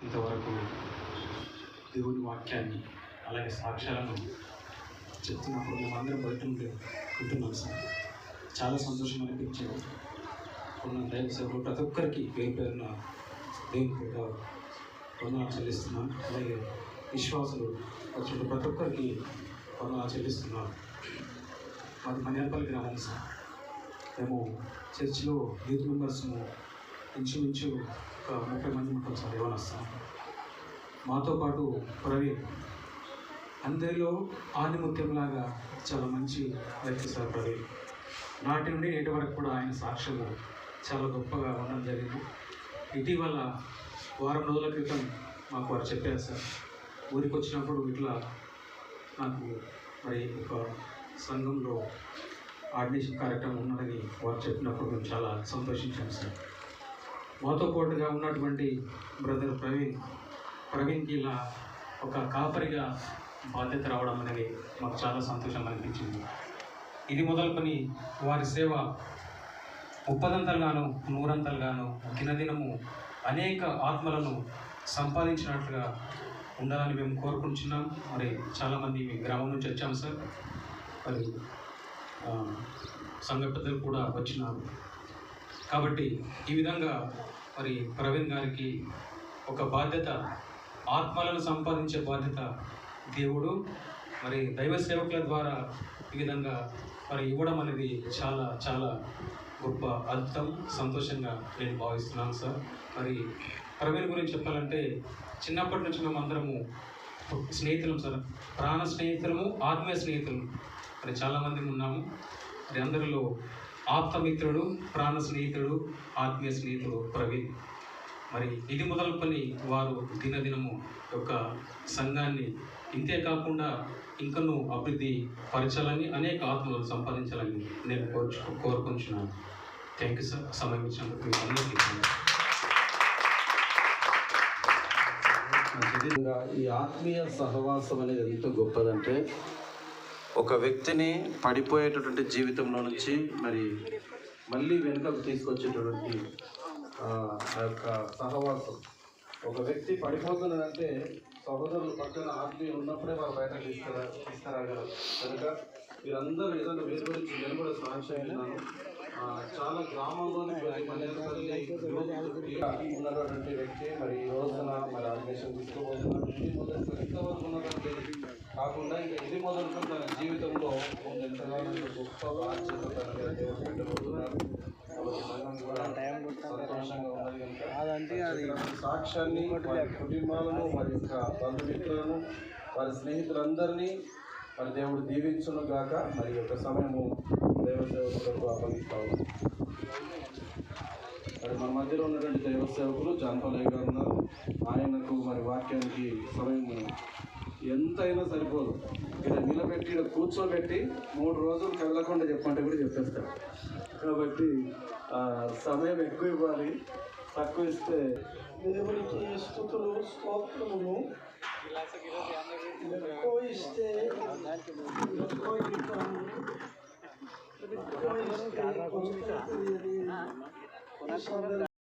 ఇంతవరకు దేవుని వాక్యాన్ని అలాగే సాక్ష్యాలను చెప్తున్నప్పుడు మేమందరం బయట ఉండి వింటున్నాం సార్. చాలా సంతోషం అనిపించింది. ఉన్న దైవ సేవలు ప్రతి ఒక్కరికి పేరు పేరున దేవుని పేట వందనాలు చెల్లిస్తున్నాను అలాగే విశ్వాసులు వచ్చిన ప్రతి ఒక్కరికి వందనాలు చెల్లిస్తున్నాను మాది మనేపల్లి గ్రామం సార్. మేము చర్చిలో యూత్ మెంబర్స్ను ఇంచుమించు ఒక ముప్పై మంది ఉంటాం సార్ ఏమైనా వస్తాం మాతో పాటు ప్రవీణ్ అందరిలో ఆధిముత్యంలాగా చాలా మంచి వ్యక్తి సార్ ప్రవీణ్ నాటి నుండి నేటి వరకు కూడా ఆయన సాక్ష్యము చాలా గొప్పగా ఉండడం జరిగింది. ఇటీవల వారం రోజుల క్రితం మాకు వారు చెప్పారు సార్. ఊరికి వచ్చినప్పుడు ఇట్లా నాకు మరి ఒక సంఘంలో ఆర్డినేషన్ కార్యక్రమం ఉన్నదని వారు చెప్పినప్పుడు మేము చాలా సంతోషించాం సార్. మాతో పాటుగా ఉన్నటువంటి బ్రదర్ ప్రవీణ్ ప్రవీణ్కి ఇలా ఒక కాపరిగా బాధ్యత రావడం అనేది మాకు చాలా సంతోషం అనిపించింది. ఇది మొదలుకొని వారి సేవ ముప్పదంతలుగాను నూరంతలుగాను దినదినము అనేక ఆత్మలను సంపాదించినట్లుగా ఉండాలని మేము కోరుకుంటున్నాం. మరి చాలామంది మీ గ్రామం నుంచి వచ్చాము సార్. మరి సంఘ పెద్దలు కూడా వచ్చినారు. కాబట్టి ఈ విధంగా మరి ప్రవీణ్ గారికి ఒక బాధ్యత ఆత్మలను సంపాదించే బాధ్యత దేవుడు. మరి దైవ సేవకుల ద్వారా ఈ విధంగా మరి ఇవ్వడం అనేది చాలా చాలా గొప్ప అద్భుతం. సంతోషంగా నేను భావిస్తున్నాను సార్. మరి ప్రవీణ్ గురించి చెప్పాలంటే చిన్నప్పటి నుంచి మేము అందరము స్నేహితులం సార్. ప్రాణ స్నేహితులము ఆత్మీయ స్నేహితులు. మరి చాలామంది ఉన్నాము. మరి అందరిలో ఆప్తమిత్రుడు ప్రాణ స్నేహితుడు ఆత్మీయ స్నేహితుడు ప్రవీణ్. మరి ఇది మొదలుకొని వారు దినదినము యొక్క సంఘాన్ని ఇంతే కాకుండా ఇంకనూ అభివృద్ధి పరచాలని అనేక ఆత్మలను సంపాదించాలని నేను కోరుచు కోరుకుంటున్నాను. థ్యాంక్ యూ సార్ సమయం ఇచ్చినందుకు మీకు అందరికీ ఈ ఆత్మీయ సహవాసం అనేది ఎంత గొప్పదంటే ఒక వ్యక్తిని పడిపోయేటటువంటి జీవితంలో నుంచి మరి మళ్ళీ వెనుకకు తీసుకొచ్చేటటువంటి ఆ యొక్క సహవాసం. ఒక వ్యక్తి పడిపోతున్నాడంటే సహోదరులు పక్కన ఆత్మీయులు ఉన్నప్పుడే వారు బయట తీసుకురా తీసుకురాగలరు. కనుక మీరందరూ ఏదైనా వేరు గురించి నేను కూడా సాక్ష్యం చాలా గ్రామంలోని ఉన్నటువంటి వ్యక్తి మరి ఈ రోజున మరి ఆర్గనైజేషన్ తీసుకోబోతున్నాడు ఇది మొదలు ఇంతవరకు ఉన్నటువంటి కాకుండా ఇంకా ఇది మొదలుకొని తన జీవితంలో ఎంతగానో గొప్ప బాధ్యత తన మీద దేవుడు పెట్టబోతున్నారు కాబట్టి సంఘం కూడా సంతోషంగా ఉన్నది కనుక. ఈ సాక్ష్యాన్ని వారి కుటుంబాలను వారి యొక్క బంధుమిత్రులను వారి స్నేహితులందరినీ మరి దేవుడు దీవించును గాక. మరి యొక్క సమయము దైవ సేవకులకు అప్పగిస్తాము. మరి మన మధ్యలో ఉన్నటువంటి దైవ సేవకులు జాన్పలయ్య గారు ఉన్నారు. ఆయనకు మరి వాక్యానికి సమయం ఎంతైనా సరిపోదు. ఇక్కడ నిలబెట్టి ఇక్కడ కూర్చోబెట్టి మూడు రోజులు కదలకుండా చెప్పంటే కూడా చెప్పేస్తారు. కాబట్టి సమయం ఎక్కువ ఇవ్వాలి. తక్కువ ఇస్తే దేవునికి స్థుతులు స్తోత్రములు. ఎక్కువ ఇస్తే ఎక్కువ ఎక్కువ ఇస్తే